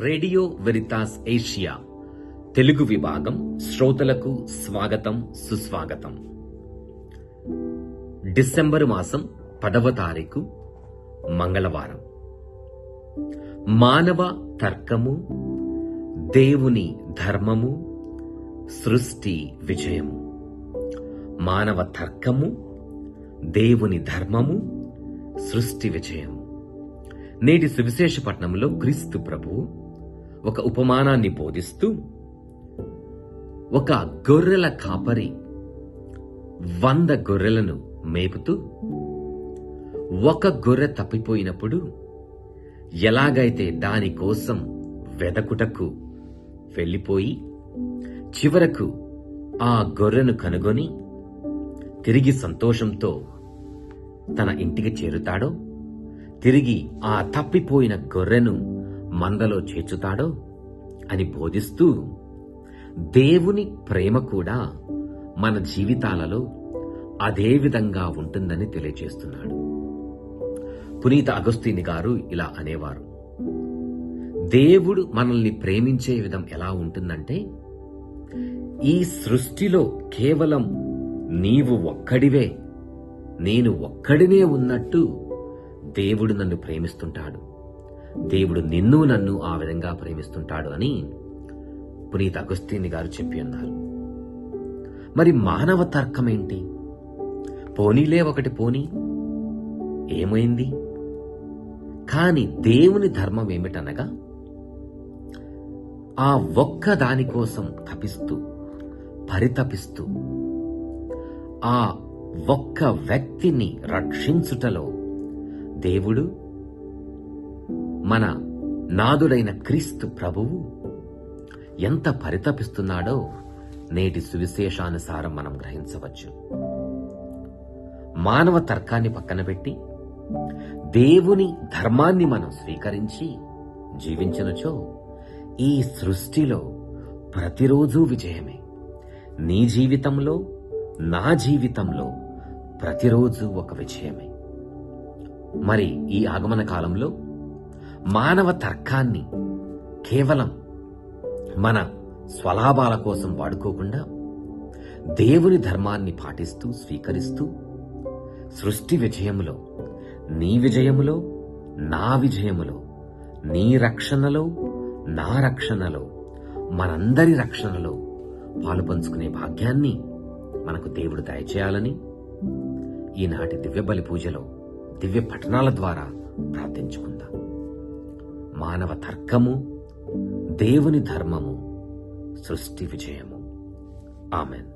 Radio Veritas Asia Telugu విభాగం శ్రోతలకు స్వాగతం సుస్వాగతం. డిసెంబరు మాసం పదవ తారీఖు మంగళవారం. మానవ తర్కము దేవుని ధర్మము సృష్టి విజయము. మానవ తర్కము దేవుని ధర్మము సృష్టి విజయం నేటి సువిశేష పట్నంలో క్రీస్తు ప్రభువు ఒక ఉపమానాన్ని బోధిస్తూ ఒక గొర్రెల కాపరి వంద గొర్రెలను మేపుతూ ఒక గొర్రె తప్పిపోయినప్పుడు ఎలాగైతే దాని కోసం వెదకుటకు వెళ్ళిపోయి చివరకు ఆ గొర్రెను కనుగొని తిరిగి సంతోషంతో తన ఇంటికి చేరుతాడో తిరిగి ఆ తప్పిపోయిన గొర్రెను మందలో చేర్చుతాడో అని బోధిస్తూ దేవుని ప్రేమ కూడా మన జీవితాలలో అదే విధంగా ఉంటుందని తెలియజేస్తున్నాడు. పునీత అగస్తీని గారు ఇలా అనేవారు. దేవుడు మనల్ని ప్రేమించే విధం ఎలా ఉంటుందంటే ఈ సృష్టిలో కేవలం నీవు ఒక్కడివే నేను ఒక్కడినే ఉన్నట్టు దేవుడు నన్ను ప్రేమిస్తుంటాడు. దేవుడు నిన్ను నన్ను ఆ విధంగా ప్రేమిస్తుంటాడు అని పునీత అగస్తీని గారు చెప్పి అన్నారు మరి మానవ తర్కం ఏంటి? పోనీలే ఒకటి పోనీ. ఏమైంది? కాని దేవుని ధర్మం ఏమిటనగా ఆ ఒక్క దాని కోసం తపిస్తూ పరితపిస్తూ ఆ ఒక్క వ్యక్తిని రక్షించుటలో దేవుడు మన నాదుడైన క్రీస్తు ప్రభువు ఎంత పరితపిస్తున్నాడో నేటి సువిశేషానుసారం మనం గ్రహించవచ్చు. మానవ తర్కాన్ని పక్కన పెట్టి దేవుని ధర్మాన్ని మనం స్వీకరించి జీవించనుచో ఈ సృష్టిలో ప్రతిరోజు విజయమే. నీ జీవితంలో నా జీవితంలో ప్రతిరోజు ఒక విజయమే. మరి ఈ ఆగమన కాలంలో మానవ తర్కాన్ని కేవలం మన స్వలాభాల కోసం వాడుకోకుండా దేవుని ధర్మాన్ని పాటిస్తూ స్వీకరిస్తూ సృష్టి విజయములో నీ విజయములో నా విజయములో నీ రక్షణలో నా రక్షణలో మనందరి రక్షణలో పాలు పంచుకునే భాగ్యాన్ని మనకు దేవుడు దయచేయాలని ఈనాటి దివ్య బలి పూజలో దివ్య పఠనాల ద్వారా ప్రార్థించుకుందాం. మానవ తర్కము దేవుని ధర్మము సృష్టి విజయము. ఆమెన్.